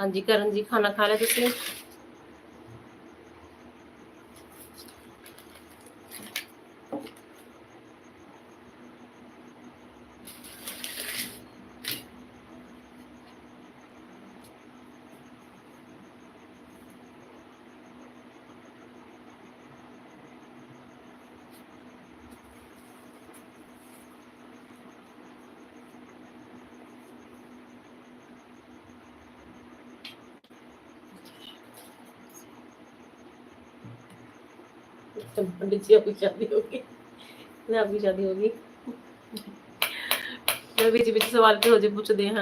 ਹਾਂਜੀ ਕਰਨ ਜੀ ਖਾਣਾ ਖਾ ਲਿਆ ਤੁਸੀਂ? पंडित जी आपकी शादी होगी ना आपकी शादी होगी मैं बीच बीच सवाल के हो जे पूछते हैं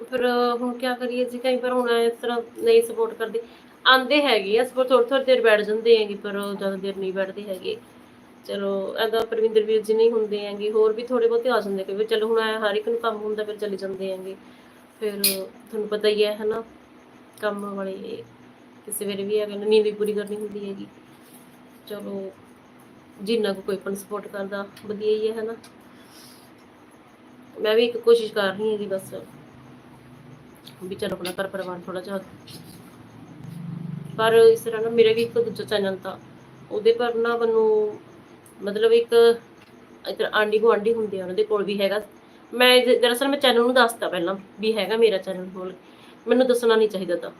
ਫਿਰ ਹੁਣ ਕੀ ਕਰੀਏ ਜੀ, ਕਈ ਵਾਰ ਹੁਣ ਇਸ ਤਰ੍ਹਾਂ ਨਹੀਂ ਸਪੋਰਟ ਕਰਦੇ। ਆਂਦੇ ਹੈਗੇ ਆ ਸਪੋਰਟ ਥੋੜੀ ਥੋੜੀ ਦੇਰ ਬੈਠ ਜਾਂਦੇ ਹੈਗੇ, ਪਰ ਉਹ ਜ਼ਿਆਦਾ ਦੇਰ ਨਹੀਂ ਬੈਠਦੇ ਹੈਗੇ। ਚਲੋ ਐਦਾ ਪ੍ਰਵਿੰਦਰ ਵੀਰ ਜੀ ਨਹੀਂ ਹੁੰਦੇ ਹੈਗੇ, ਹੋਰ ਵੀ ਥੋੜੇ ਬਹੁਤੇ ਆ ਜਾਂਦੇ ਕਿ ਚਲੋ ਹੁਣ ਐਂ ਹਰ ਇੱਕ ਨੂੰ ਕੰਮ ਹੁੰਦਾ, ਫਿਰ ਚਲੇ ਜਾਂਦੇ ਹੈਗੇ। ਫਿਰ ਤੁਹਾਨੂੰ ਪਤਾ ਹੀ ਹੈ, ਹਨਾ, ਕੰਮ ਵਾਲੇ ਕਿਸੇ ਵੇਲੇ ਵੀ ਹੈਗੇ ਨੀਂਦ ਵੀ ਪੂਰੀ ਕਰਨੀ ਹੁੰਦੀ ਹੈਗੀ। ਚਲੋ, ਜਿੰਨਾ ਕੁ ਕੋਈ ਆਪਣ ਸਪੋਰਟ ਕਰਦਾ, ਵਧੀਆ ਹੀ ਹੈ, ਹਨਾ। ਮੈਂ ਵੀ ਇੱਕ ਕੋਸ਼ਿਸ਼ ਕਰ ਰਹੀ ਹਾਂ ਜੀ, ਬਸ। ਵੀ ਚਲੋ ਆਪਣਾ ਘਰ ਪਰਿਵਾਰ ਥੋੜਾ ਜਿਹਾ ਪਰ ਇਸ ਤਰ੍ਹਾਂ ਨਾ ਮੇਰੇ ਵੀ ਇੱਕ ਦੂਜਾ ਚੈਨਲ ਤਾਂ ਉਹਦੇ ਪਰ ਨਾ ਮੈਨੂੰ ਮਤਲਬ ਇੱਕ ਇੱਕ ਆਂਡੀ ਗੁਆਂਢੀ ਹੁੰਦੇ ਆ, ਉਹਨਾਂ ਦੇ ਕੋਲ ਵੀ ਹੈਗਾ। ਮੈਂ ਦਰਅਸਲ ਮੈਂ ਚੈਨਲ ਨੂੰ ਦੱਸਤਾ ਪਹਿਲਾਂ ਵੀ ਹੈਗਾ ਮੇਰਾ ਚੈਨਲ ਕੋਲ। ਮੈਨੂੰ ਦੱਸਣਾ ਨਹੀਂ ਚਾਹੀਦਾ ਤਾਂ।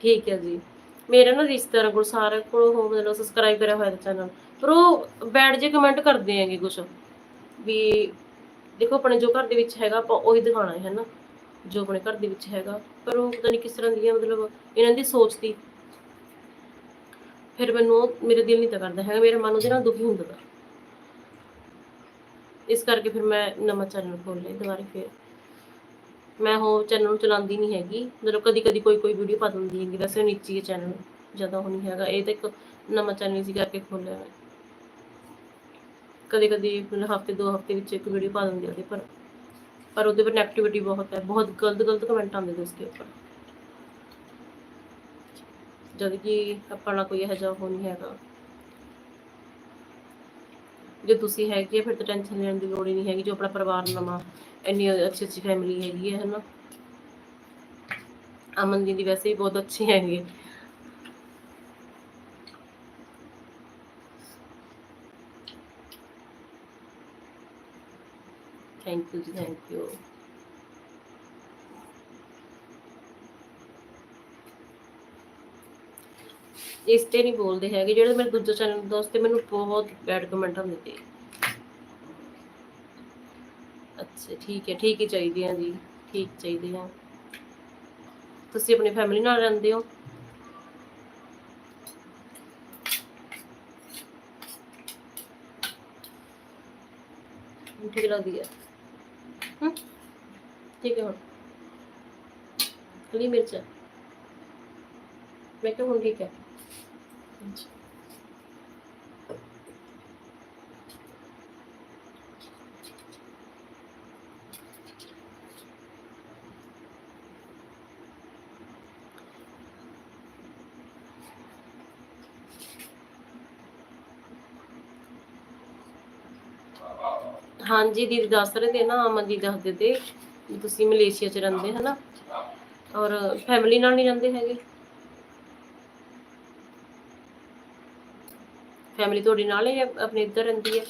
ਠੀਕ ਹੈ ਜੀ। ਮੇਰੇ ਨਾ ਰਿਸ਼ਤੇਦਾਰਾਂ ਕੋਲ ਸਾਰੇ ਕੋਲ ਹੋ ਮਤਲਬ ਸਬਸਕ੍ਰਾਈਬ ਕਰਿਆ ਹੋਇਆ ਚੈਨਲ। ਪਰ ਉਹ ਬੈਠ ਜੇ ਕਮੈਂਟ ਕਰਦੇ ਹੈਗੇ ਕੁਛ। ਵੀ ਦੇਖੋ ਆਪਣੇ ਜੋ ਘਰ ਦੇ ਵਿੱਚ ਹੈਗਾ ਆਪਾਂ ਉਹੀ ਦਿਖਾਣਾ ਹੈ, ਹਨਾ? ਜੋ ਆਪਣੇ ਘਰ ਦੇ ਵਿੱਚ ਹੈਗਾ। ਪਰ ਉਹ ਪਤਾ ਨਹੀਂ ਕਿਸ ਤਰ੍ਹਾਂ ਦੀ ਹੈ ਮਤਲਬ ਇਹਨਾਂ ਦੀ ਸੋਚ ਦੀ। ਫਿਰ ਮੈਨੂੰ ਉਹ- ਦਿਲ ਨਹੀਂ ਤਾਂ ਕਰਦਾ ਹੈਗਾ, ਮੇਰਾ ਮਨ ਉਹਦੇ ਨਾਲ ਦੁਖੀ ਹੁੰਦਾ ਗਾ। ਇਸ ਕਰਕੇ ਫਿਰ ਮੈਂ ਨਵਾਂ ਚੈਨਲ ਖੋਲ ਲਿਆ ਦੁਬਾਰਾ ਫਿਰ। ਮੈਂ ਉਹ ਚੈਨਲ ਨੂੰ ਚਲਾਉਂਦੀ ਨਹੀਂ ਹੈਗੀ। ਮਤਲਬ ਕਦੀ ਕਦੀ ਕੋਈ ਕੋਈ ਵੀਡੀਓ ਪਾ ਦਿੰਦੀ ਹੈਗੀ। ਵੈਸੇ ਨੀਚੀ ਚੈਨਲ, ਜ਼ਿਆਦਾ ਉਹ ਨਹੀਂ ਹੈਗਾ। ਇਹ ਤਾਂ ਇੱਕ ਨਵਾਂ ਚੈਨਲ ਸੀ ਕਰਕੇ ਖੋਲਿਆ ਮੈਂ। ਕਦੇ ਕਦੇ ਮਤਲਬ ਹਫ਼ਤੇ ਦੋ ਹਫ਼ਤੇ ਵਿੱਚ ਇੱਕ ਵੀਡੀਓ ਪਾ ਦਿੰਦੀ ਉਹਦੇ ਪਰ। ਪਰ ਉਹਦੇ ਪਰ ਨੈਗੇਟਿਵਿਟੀ ਬਹੁਤ ਹੈ ਬਹੁਤ ਗਲਤ ਗਲਤ ਕਮੈਂਟ ਆਉਂਦੇ ਨੇ ਉਸਕੇ ਉੱਪਰ। ਜਦ ਕਿ ਆਪਣਾ ਕੋਈ ਇਹੋ ਜਿਹਾ ਉਹ ਨਹੀਂ ਹੈਗਾ। ਜੇ ਤੁਸੀਂ ਹੈਗੇ ਆ, ਫਿਰ ਤਾਂ ਟੈਨਸ਼ਨ ਲੈਣ ਦੀ ਲੋੜ ਹੀ ਨਹੀਂ ਹੈਗੀ ਜੋ ਆਪਣਾ ਪਰਿਵਾਰ ਨਵਾਂ ਇੰਨੀ ਅੱਛੀ ਅੱਛੀ ਫੈਮਿਲੀ ਹੈਗੀ ਹੈ ਹਨਾ। ਅਮਨ ਦੀ ਵੈਸੇ ਹੀ ਬਹੁਤ ਅੱਛੀ ਹੈਗੀ ਥੈਂਕ ਯੂ ਜੀ ਥੈਂਕ ਯੂ ਇਸ ਤੇ ਨਹੀਂ ਬੋਲਦੇ ਹੈਗੇ ਜਿਹੜੇ ਮੇਰੇ ਦੂਜੇ ਚੈਨਲ ਦੋਸਤ ਤੇ ਮੈਨੂੰ ਬਹੁਤ ਬੈਡ ਕਮੈਂਟ ਆਉਂਦੇ ਤੇ ਅੱਛਾ ਠੀਕ ਹੈ ਠੀਕ ਹੀ ਚਾਹੀਦੇ ਆ ਜੀ ਠੀਕ ਚਾਹੀਦੇ ਆ ਤੁਸੀਂ ਆਪਣੀ ਫੈਮਿਲੀ ਨਾਲ ਰਹਿੰਦੇ ਹੋ? ਠੀਕ ਲੱਗਦੀ ਹੈ। ਹਮ? ਠੀਕ ਹੈ ਹੁਣ ਹਰੀ ਮਿਰਚ ਮੈਂ ਕਿਹਾ ਹੁਣ ਹਾਂਜੀ ਦੀਦੀ ਦੱਸ ਰਹੇ ਤੇ ਨਾ ਅਮਨ ਜੀ ਦੱਸਦੇ ਤੇ ਤੁਸੀਂ ਮਲੇਸ਼ੀਆ ਚ ਰਹਿੰਦੇ, ਹਨਾ? ਔਰ ਫੈਮਿਲੀ ਨਾਲ ਨਹੀਂ ਰਹਿੰਦੇ ਹੈਗੇ? ਫੈਮਿਲੀ ਤੁਹਾਡੇ ਨਾਲ ਹੀ ਹੈ ਆਪਣੇ ਇੱਧਰ ਰਹਿੰਦੀ ਹੈ?